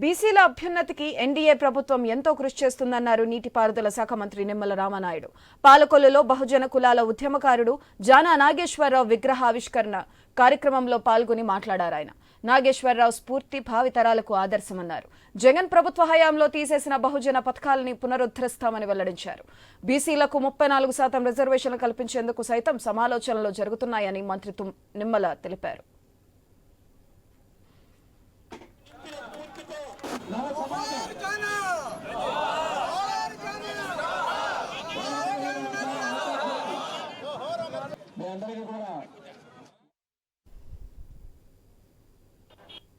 బీసీల అభ్యున్నతికి ఎన్డీఏ ప్రభుత్వం ఎంతో కృషి చేస్తుందన్నారు నీటిపారుదల శాఖ మంత్రి నిమ్మల రామనాయుడు. పాలకొల్లులో బహుజన కులాల ఉద్యమకారుడు జానా నాగేశ్వరరావు విగ్రహావిష్కరణ కార్యక్రమంలో పాల్గొని మాట్లాడారు ఆయన. నాగేశ్వరరావు స్ఫూర్తి భావితరాలకు ఆదర్శమన్నారు. జగన్ ప్రభుత్వ హయాంలో తీసేసిన బహుజన పథకాలని పునరుద్ధరిస్తామని వెల్లడించారు. బీసీలకు ముప్పై నాలుగు శాతం రిజర్వేషన్లు కల్పించేందుకు సైతం సమాలోచనలు జరుగుతున్నాయని మంత్రి తుమ్- నిమ్మల తెలిపారు. మీ అందరికీ కూడా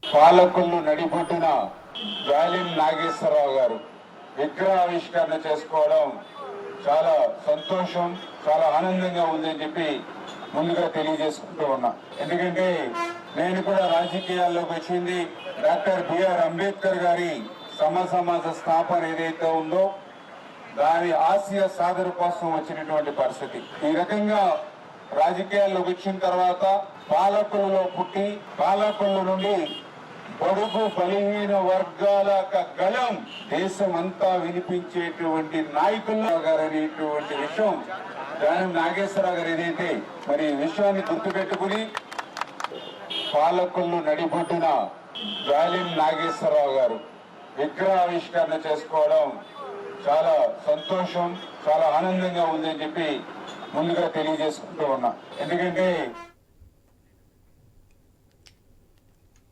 పాలకులు నడిపొట్టిన జాలిం నాగేశ్వరరావు గారు విగ్రహావిష్కరణ చేసుకోవడం చాలా సంతోషం చాలా ఆనందంగా ఉందని చెప్పి ముందుగా తెలియజేసుకుంటూ ఉన్నా. ఎందుకంటే నేను కూడా రాజకీయాల్లోకి వచ్చింది. డాక్టర్ బిఆర్ అంబేద్కర్ గారి సమసమాజ స్థాపన ఏదైతే ఉందో దాని ఆశయ సాధన కోసం వచ్చినటువంటి పరిస్థితి. ఈ రకంగా రాజకీయాల్లోకి వచ్చిన తర్వాత పాలకులలో పుట్టి పాలకుల నుండి పొడుగు బలహీన వర్గాల గళం దేశం అంతా వినిపించేటువంటి నాయకుల్లో గారు అనేటువంటి విషయం దాని నాగేశ్వరరావు గారు ఏదైతే మరి విషయాన్ని గుర్తుపెట్టుకుని పాలకులు నడిపొట్టిన జాలిం నాగేశ్వరరావు గారు విగ్రహావిష్కరణ చేసుకోవడం చాలా సంతోషం చాలా ఆనందంగా ఉందని చెప్పి ముందుగా తెలియజేసుకుంటూ ఉన్నా. ఎందుకంటే